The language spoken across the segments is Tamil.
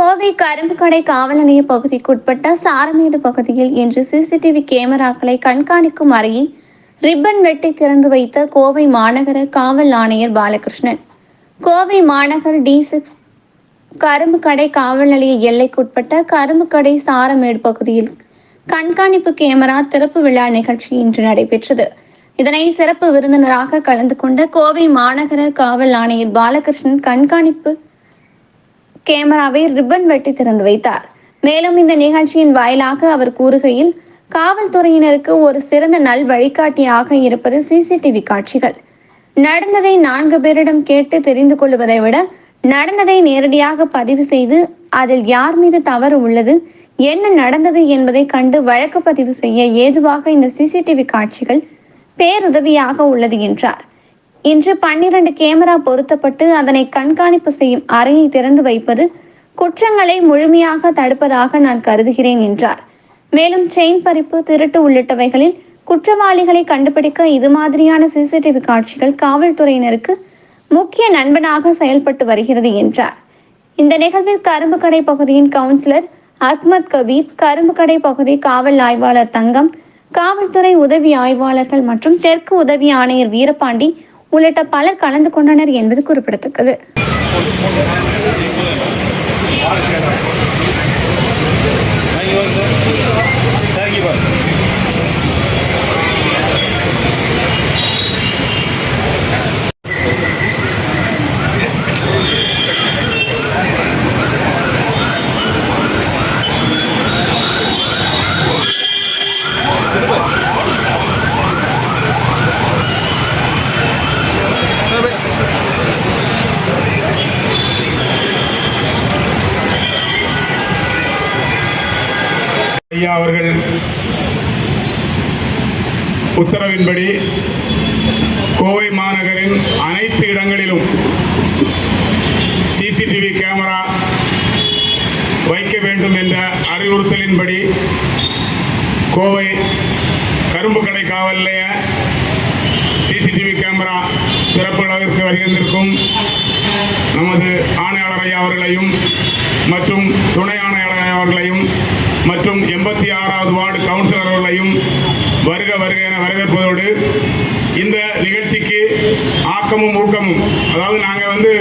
கோவை கரும்புக்கடை காவல் நிலைய பகுதிக்குட்பட்ட சாரமேடு பகுதியில் இன்று சிசிடிவி கேமராக்களை கண்காணிக்கும் அறையை ரிப்பன் வெட்டி திறந்து வைத்த கோவை மாநகர காவல் ஆணையர் பாலகிருஷ்ணன். கோவை மாநகர் டி சிக்ஸ் கரும்புக்கடை காவல் நிலைய எல்லைக்குட்பட்ட கரும்புக்கடை சாரமேடு பகுதியில் கண்காணிப்பு கேமரா திறப்பு விழா நிகழ்ச்சி இன்று நடைபெற்றது. இதனை சிறப்பு விருந்தினராக கலந்து கொண்ட கோவை மாநகர காவல் ஆணையர் பாலகிருஷ்ணன் கண்காணிப்பு கேமராவை ரிப்பன் வெட்டி திறந்து வைத்தார். மேலும் இந்த நிகழ்ச்சியின் வாயிலாக அவர் கூறுகையில் காவல்துறையினருக்கு ஒரு சிறந்த நல் வழிகாட்டியாக இருப்பது சிசிடிவி காட்சிகள். நடந்ததை நான்கு பேரிடம் கேட்டு தெரிந்து கொள்வதை விட நடந்ததை நேரடியாக பதிவு செய்து அதில் யார் மீது தவறு உள்ளது என்ன நடந்தது என்பதை கண்டு வழக்கு பதிவு செய்ய ஏதுவாக இந்த சிசிடிவி காட்சிகள் பேருதவியாக உள்ளது என்றார். இன்று பன்னிரண்டு கேமரா பொருத்தப்பட்டு அதனை கண்காணிப்பு செய்யும் அறையை திறந்து வைப்பது குற்றங்களை முழுமையாக தடுப்பதாக நான் கருதுகிறேன் என்றார். மேலும் செயின் பறிப்பு திருட்டு உள்ளிட்டவைகளில் குற்றவாளிகளை கண்டுபிடிக்க இது மாதிரியான சிசிடிவி காட்சிகள் காவல்துறையினருக்கு முக்கிய நண்பனாக செயல்பட்டு வருகிறது என்றார். இந்த நிகழ்வில் கரும்பு கடை பகுதியின் கவுன்சிலர் அஹ்மத் கபீர் கரும்பு கடை பகுதி காவல் ஆய்வாளர் தங்கம் காவல்துறை உதவி ஆய்வாளர்கள் மற்றும் தெற்கு உதவி ஆணையர் வீரபாண்டி உள்ளிட்ட பலர் கலந்து கொண்டனர் என்பது குறிப்பிடத்தக்கது. ஐயா அவர்கள் உத்தரவின்படி கோவை மாநகரின் அனைத்து இடங்களிலும் சிசிடிவி கேமரா வைக்க வேண்டும் என்ற அறிவுறுத்தலின்படி கோவை கரும்பு கடை காவல் நிலைய சிசிடிவி கேமரா சிறப்பு அளவிற்கு வருகின்றிருக்கும் நமது ஆணையாளர் ஐயா அவர்களையும் மற்றும் துணை ஆணையாளர் அவர்களையும் மற்றும் எண்பத்தி ஆறாவது வார்டு கவுன்சிலர் அவர்களையும் வருக வருக என வரவேற்பதோடு இந்த நிகழ்ச்சிக்கு ஆக்கமும் ஊக்கமும். அதாவது நாங்கள் வந்து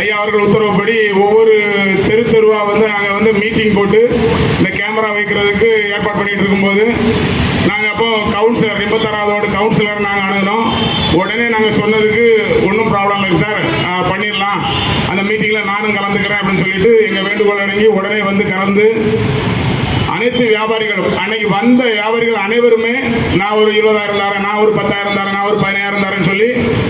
ஐயா அவர்கள் உத்தரவுப்படி ஒவ்வொரு தெரு தெருவாக வந்து நாங்கள் வந்து மீட்டிங் போட்டு இந்த கேமரா வைக்கிறதுக்கு ஏற்பாடு பண்ணிட்டு இருக்கும்போது நாங்கள் அப்போ கவுன்சிலர் எண்பத்தாறாவது கவுன்சிலர் நாங்கள் அணுகினோம். உடனே நாங்கள் சொன்னதுக்கு ஒன்றும் ப்ராப்ளம் இல்லை சார். பண்ணிடலாம். அந்த மீட்டிங்கில் நானும் கலந்துக்கிறேன் அப்படின்னு சொல்லிட்டு எங்கள் வேண்டுகோள் அணுகி உடனே வந்து கலந்து அனைத்து வியாபாரிகளும் அன்னைக்கு வந்த வியாபாரிகள் அனைவருமே நான் ஒரு இருபதாயிரம் தரேன் நான் ஒரு பத்தாயிரம் தரேன் நான் ஒரு பதினாயிரம் தரேன் சொல்லி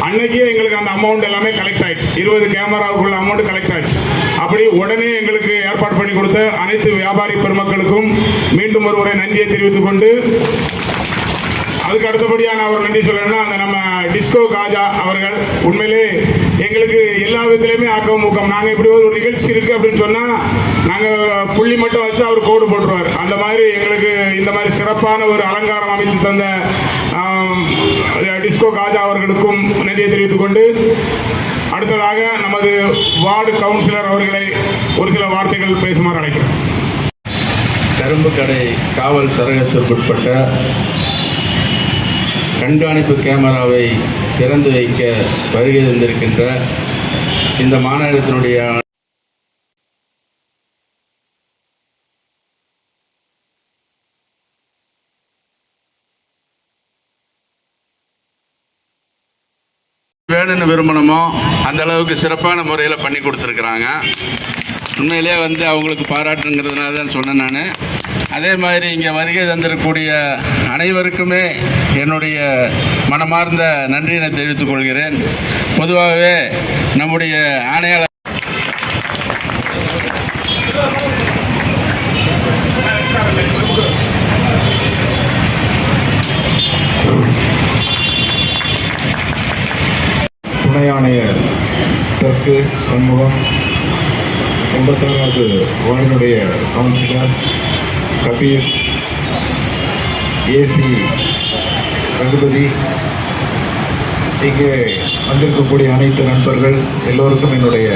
அன்னைக்கே எங்களுக்கு அந்த அமௌண்ட் எல்லாமே கலெக்ட் ஆயிடுச்சு. இருபது கேமராவுக்குள்ள அமௌண்ட் கலெக்ட் ஆயிடுச்சு. அப்படி உடனே எங்களுக்கு ஏற்பாடு பண்ணி கொடுத்த அனைத்து வியாபாரி பெருமக்களுக்கும் மீண்டும் ஒருவரை நன்றியை தெரிவித்துக் கொண்டு அதுக்கு அடுத்தபடியாக நான் ஒரு நன்றி சொல்லணும்னா அந்த நம்ம டிஸ்கோ காஜா அவர்கள் உண்மையிலே எங்களுக்கு எல்லா விதத்திலையுமே ஆக்கம் ஊக்கம். நாங்கள் இப்படி ஒரு நிகழ்ச்சி இருக்கு அப்படின்னு சொன்னா நாங்கள் புள்ளி மட்டும் வச்சு அவர் கோடு போட்டுருவார். அந்த மாதிரி எங்களுக்கு இந்த மாதிரி சிறப்பான ஒரு அலங்காரம் அமைச்சு தந்த டிஸ்கோ காஜா அவர்களுக்கும் நன்றியை தெரிவித்துக் கொண்டு அடுத்ததாக நமது வார்டு கவுன்சிலர் அவர்களை ஒரு சில வார்த்தைகள் பேசுமாறு அழைக்கிறேன் கரும்பு கடை காவல் சரகத்திற்குட்பட்ட கண்காணிப்பு கேமராவை திறந்து வைக்க வருகை தந்திருக்கின்ற இந்த மாநகரத்தினுடைய வேணும்னு விரும்பணுமோ அந்த அளவுக்கு சிறப்பான முறையில் பண்ணி கொடுத்துருக்குறாங்க. உண்மையிலே வந்து அவங்களுக்கு பாராட்டுங்கிறதுனால தான் சொன்னேன் நான். அதே மாதிரி இங்கே வருகை தந்திருக்கக்கூடிய அனைவருக்குமே என்னுடைய மனமார்ந்த நன்றியினை தெரிவித்துக் கொள்கிறேன். பொதுவாகவே நம்முடைய ஆணையாளர் துணை ஆணையர் தெற்கு சண்முகம். எண்பத்தாறாவது வார்டினுடைய கவுன்சிலர். கபீர் ஏசி ரகுபதி. இங்கே வந்திருக்கக்கூடிய அனைத்து நண்பர்கள் எல்லோருக்கும் என்னுடைய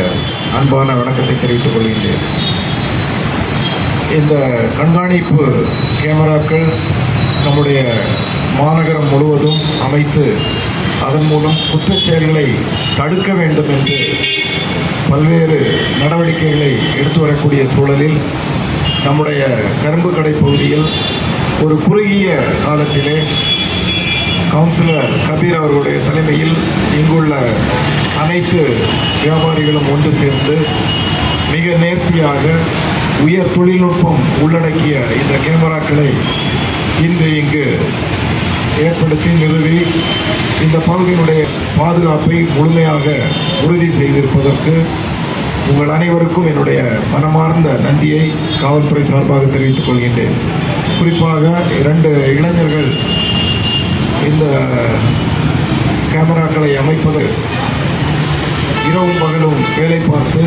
அன்பான வணக்கத்தை தெரிவித்துக் கொள்கின்றேன். இந்த கண்காணிப்பு கேமராக்கள் நம்முடைய மாநகரம் முழுவதும் அமைத்து அதன் மூலம் குற்றச்செயல்களை தடுக்க வேண்டும் என்று பல்வேறு நடவடிக்கைகளை எடுத்து வரக்கூடிய சூழலில் நம்முடைய கரும்பு கடை பகுதியில் ஒரு குறுகிய காலத்திலே கவுன்சிலர் கபீர் அவர்களுடைய தலைமையில் இங்குள்ள அனைத்து வியாபாரிகளும் ஒன்று சேர்ந்து மிக நேர்த்தியாக உயர் தொழில்நுட்பம் உள்ளடக்கிய இந்த கேமராக்களை இன்று இங்கு ஏற்படுத்தி நிறுவி இந்த பகுதியினுடைய பாதுகாப்பை முழுமையாக உறுதி செய்திருப்பதற்கு உங்கள் அனைவருக்கும் என்னுடைய மனமார்ந்த நன்றியை காவல்துறை சார்பாக தெரிவித்துக் கொள்கின்றேன். குறிப்பாக இரண்டு இளைஞர்கள் இந்த கேமராக்களை அமைப்பது இரவும் பகலும் வேலை பார்த்து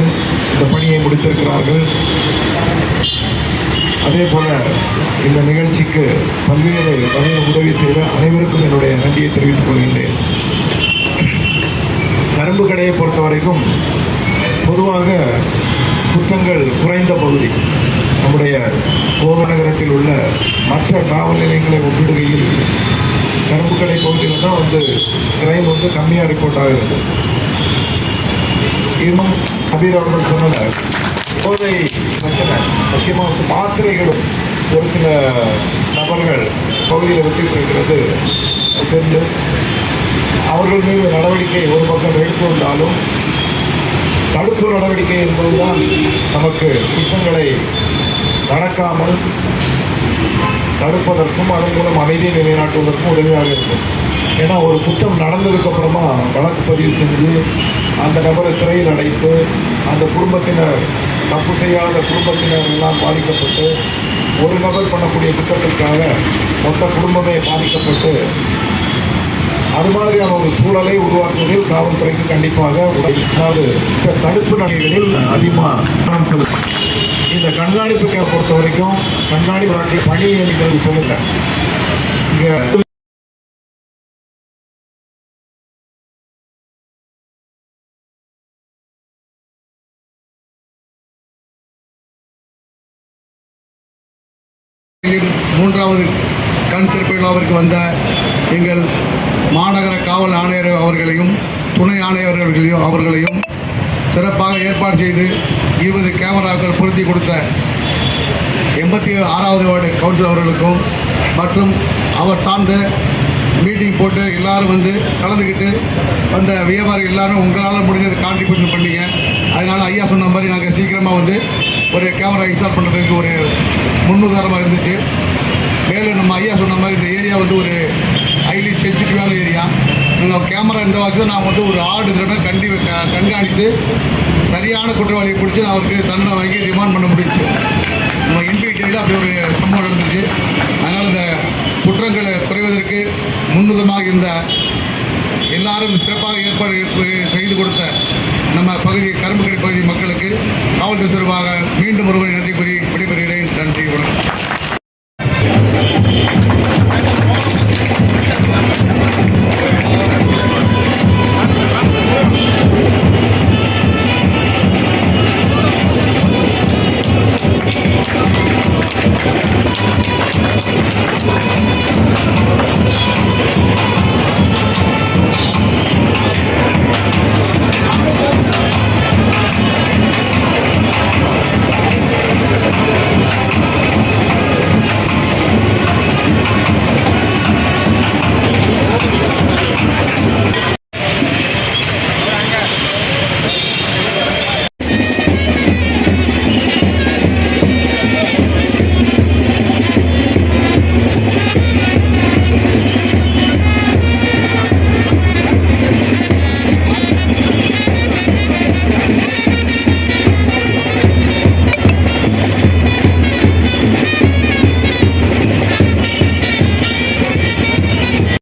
இந்த பணியை முடித்திருக்கிறார்கள். அதே போல இந்த நிகழ்ச்சிக்கு பல்வேறு வகையில் உதவி செய்த அனைவருக்கும் என்னுடைய நன்றியை தெரிவித்துக் கொள்கின்றேன். கரும்பு கடையை பொறுத்த வரைக்கும் பொதுவாக குற்றங்கள் குறைந்த பகுதி. நம்முடைய கோவை நகரத்தில் உள்ள மற்ற காவல் நிலையங்களை ஒப்பிடுகையில் கரும்பு கடை பகுதியில் தான் வந்து கிரைம் வந்து கம்மியாக ரிப்போர்ட் ஆகிறது இன்னும் கபீர் அவர்கள் சொன்னது போதை பிரச்சனை முக்கியமாக வந்து மாத்திரைகளும் ஒரு சில நபர்கள் பகுதியில் வித்துட்டு இருக்கிறது தெரிஞ்சு அவர்கள் மீது நடவடிக்கை ஒரு பக்கம் எடுத்து வந்தாலும் தடுப்பு நடவடிக்கை என்பதுதான் நமக்கு குற்றங்களை நடக்காமல் தடுப்பதற்கும் அதன் மூலம் அமைதியை நிலைநாட்டுவதற்கும் உதவியாக இருக்கும். ஏன்னா ஒரு குற்றம் நடந்ததுக்கு அப்புறமா வழக்கு பதிவு செஞ்சு அந்த நபரை சிறையில் அடைத்து அந்த குடும்பத்தினர் தப்பு செய்யாத குடும்பத்தினர் எல்லாம் பாதிக்கப்பட்டு ஒரு நபர் பண்ணக்கூடிய குற்றத்திற்காக மொத்த குடும்பமே பாதிக்கப்பட்டு அது மாதிரியான ஒரு சூழலை உருவாக்குவதில் காவல்துறைக்கு கண்டிப்பாக அதாவது தடுப்பு நடவடிக்கைகளில் அதிகமாக செலுத்தும் இந்த கண்காணிப்புக்கை பொறுத்த வரைக்கும் கண்காணிப்பு பணி என்கிறது சொல்லுங்க மூன்றாவது கண் திறப்பு விழாவிற்கு வந்த எங்கள் மாநகர காவல் ஆணையர் அவர்களையும் துணை ஆணையர்களையும் அவர்களையும் சிறப்பாக ஏற்பாடு செய்து இருபது கேமராக்கள் பொருத்தி கொடுத்த எண்பத்தி ஆறாவது வார்டு கவுன்சிலர் அவர்களுக்கும் மற்றும் அவர் சார்ந்த மீட்டிங் போட்டு எல்லாரும் வந்து கலந்துக்கிட்டு வந்த வியாபாரி எல்லாரும் உங்களால் முடிஞ்சது கான்ட்ரிபியூஷன் பண்ணீங்க. அதனால் ஐயா சொன்ன மாதிரி நாங்கள் சீக்கிரமாக வந்து ஒரு கேமரா இன்ஸ்டால் பண்ணுறதுக்கு ஒரு முன்னுதாரணமாக இருந்துச்சு. மேலும் நம்ம ஐயா சொன்ன மாதிரி இந்த ஏரியா வந்து ஒரு ஹைலி சென்சிட்டிவான ஏரியா. எங்கள் கேமரா இந்த வச்சு நான் வந்து ஒரு ஆடு திருட கண்டி கண்காணித்து சரியான குற்றவாளியை பிடிச்சி நான் அவருக்கு தண்டனை வாங்கி ரிமாண்ட் பண்ண முடிஞ்சுச்சு. நம்ம இன்பிடியில் அப்படி ஒரு சம்பவம் நடந்துச்சு. அதனால் இந்த குற்றங்களை குறைவதற்கு முன்னுதமாக இருந்த எல்லாரும் சிறப்பாக ஏற்பாடு செய்து கொடுத்த நம்ம பகுதி கரும்புக்கடி பகுதி மக்களுக்கு காவல்துறை சார்பாக மீண்டும் ஒருவரை நன்றி கூறி